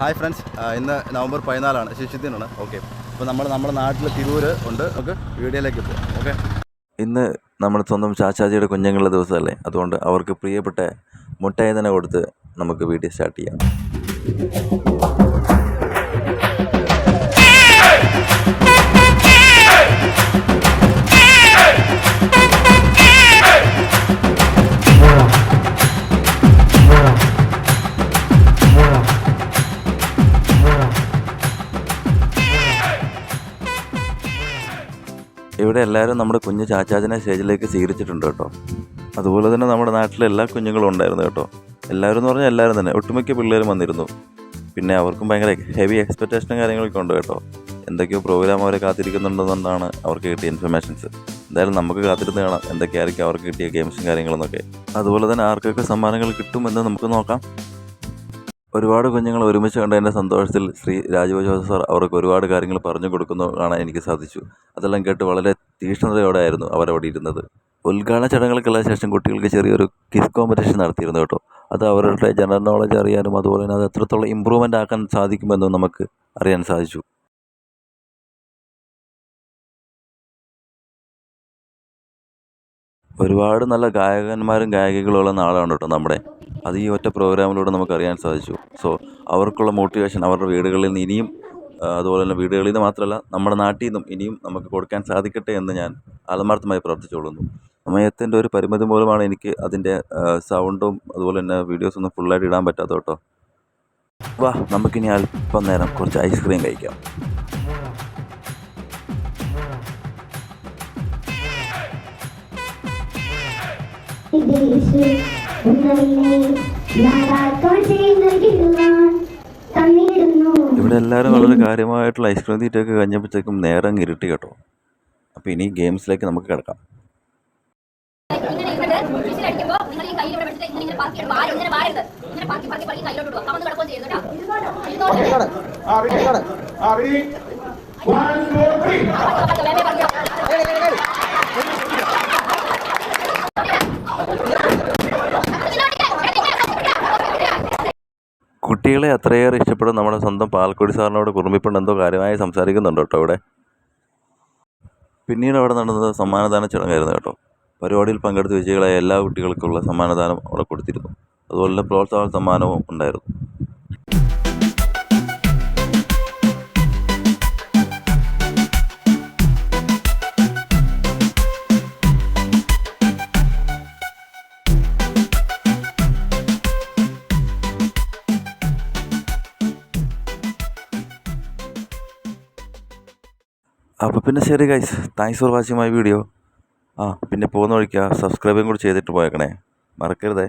Hi friends. ഇന്ന് November പതിനാലാണ്. ശിശുദിനാണ്. ഓക്കെ. അപ്പോൾ നമ്മൾ നമ്മുടെ നാട്ടിൽ തിരൂര് ഉണ്ട്. നമുക്ക് വീഡിയോയിലേക്ക് പോകാം ഓക്കെ. ഇന്ന് നമ്മൾ സ്വന്തം ചാച്ചാജിയുടെ കുഞ്ഞുങ്ങളുടെ ദിവസമല്ലേ? അതുകൊണ്ട് അവർക്ക് പ്രിയപ്പെട്ട മുട്ടായതന കൊടുത്ത് നമുക്ക് വീഡിയോ സ്റ്റാർട്ട് ചെയ്യാം. ഇവിടെ എല്ലാവരും നമ്മുടെ കുഞ്ഞു ചാച്ചാജിനെ സ്റ്റേജിലേക്ക് സ്വീകരിച്ചിട്ടുണ്ട് കേട്ടോ. അതുപോലെ തന്നെ നമ്മുടെ നാട്ടിലെ എല്ലാ കുഞ്ഞുങ്ങളും ഉണ്ടായിരുന്നു കേട്ടോ. എല്ലാവരും എന്ന് പറഞ്ഞാൽ എല്ലാവരും തന്നെ. ഒട്ടുമിക്ക പിള്ളേരും വന്നിരുന്നു. പിന്നെ അവർക്കും ഭയങ്കര ഹെവി എക്സ്പെക്റ്റേഷനും കാര്യങ്ങളൊക്കെ ഉണ്ട് കേട്ടോ. എന്തൊക്കെയോ പ്രോഗ്രാം അവരെ കാത്തിരിക്കുന്നുണ്ടെന്നാണ് അവർക്ക് കിട്ടിയ ഇൻഫർമേഷൻസ് എന്തായാലും നമുക്ക് കാത്തിരുന്ന് കാണാം. എന്തൊക്കെയായിരിക്കും അവർക്ക് കിട്ടിയ ഗെയിംസും കാര്യങ്ങളെന്നൊക്കെ. അതുപോലെ തന്നെ ആർക്കൊക്കെ സമ്മാനങ്ങൾ കിട്ടുമെന്ന് നമുക്ക് നോക്കാം. ഒരുപാട് കുഞ്ഞുങ്ങൾ ഒരുമിച്ച് കണ്ടതിന്റെ സന്തോഷത്തിൽ ശ്രീ രാജീവ് ജോസഫ് സാർ അവർക്ക് ഒരുപാട് കാര്യങ്ങൾ പറഞ്ഞു കൊടുക്കുന്നു കാണാൻ എനിക്ക് സാധിച്ചു. അതെല്ലാം കേട്ട് വളരെ തീഷ്ണതയോടെ ആയിരുന്നു അവരവിടെ ഇരുന്നത്. ഉദ്ഘാടന ചടങ്ങുകൾക്കുള്ള ശേഷം കുട്ടികൾക്ക് ചെറിയൊരു കിസ് കോമ്പറ്റീഷൻ നടത്തിയിരുന്നു കേട്ടോ. അത് അവരുടെ ജനറൽ നോളജ് അറിയാനും അതുപോലെ തന്നെ അത് എത്രത്തോളം ഇമ്പ്രൂവ്മെന്റ് ആക്കാൻ സാധിക്കുമെന്നും നമുക്ക് അറിയാൻ സാധിച്ചു. ഒരുപാട് നല്ല ഗായകന്മാരും ഗായികകളും ഉള്ള നാടാണ് കേട്ടോ നമ്മുടെ. അത് ഈ ഒറ്റ പ്രോഗ്രാമിലൂടെ നമുക്ക് അറിയാൻ സാധിച്ചു. സോ അവർക്കുള്ള മോട്ടിവേഷൻ അവരുടെ വീടുകളിൽ നിന്ന് ഇനിയും അതുപോലെ തന്നെ വീടുകളിൽ നിന്ന് മാത്രമല്ല നമ്മുടെ നാട്ടിൽ നിന്നും ഇനിയും നമുക്ക് കൊടുക്കാൻ സാധിക്കട്ടെ എന്ന് ഞാൻ ആത്മാർത്ഥമായി പ്രാർത്ഥിച്ചുകൊള്ളുന്നു. സമയത്തിന്റെ ഒരു പരിമിതി മൂലമാണ് എനിക്ക് അതിന്റെ സൗണ്ടും അതുപോലെ തന്നെ വീഡിയോസ് ഒന്നും ഫുള്ളായിട്ട് ഇടാൻ പറ്റാത്ത കേട്ടോ. വാ നമുക്കിനി അല്പം നേരം കുറച്ച് ഐസ്ക്രീം കഴിക്കാം. ഇവിടെ എല്ലാവരും വളരെ കാര്യമായിട്ടുള്ള ഐസ്ക്രീം തീറ്റയൊക്കെ കഴിഞ്ഞപ്പോഴത്തേക്കും നേരം ഇരുട്ടി കേട്ടോ അപ്പോൾ ഇനി ഗെയിംസിലേക്ക് നമുക്ക് കിടക്കാം ഇങ്ങനെ കുട്ടികളെ അത്രയേറെ ഇഷ്ടപ്പെടും നമ്മുടെ സ്വന്തം പാൽക്കുടി സാറിനോട് കുറുമ്പിപ്പണ്ട് എന്തോ കാര്യമായി സംസാരിക്കുന്നുണ്ട് കേട്ടോ ഇവിടെ. പിന്നീട് അവിടെ നടന്നത് സമ്മാനദാന ചടങ്ങായിരുന്നു കേട്ടോ. പരിപാടിയിൽ പങ്കെടുത്ത് വിജയികളായ എല്ലാ കുട്ടികൾക്കുള്ള സമ്മാനദാനം അവിടെ കൊടുത്തിരുന്നു. അതുപോലെ തന്നെ പ്രോത്സാഹന സമ്മാനവും ഉണ്ടായിരുന്നു. അപ്പോൾ പിന്നെ ശരി guys thanks for watching my video ആ പിന്നെ പോകുന്ന വഴിക്ക് സബ്സ്ക്രൈബും കൂടി ചെയ്തിട്ട് പോയേക്കണേ. മറക്കരുതേ.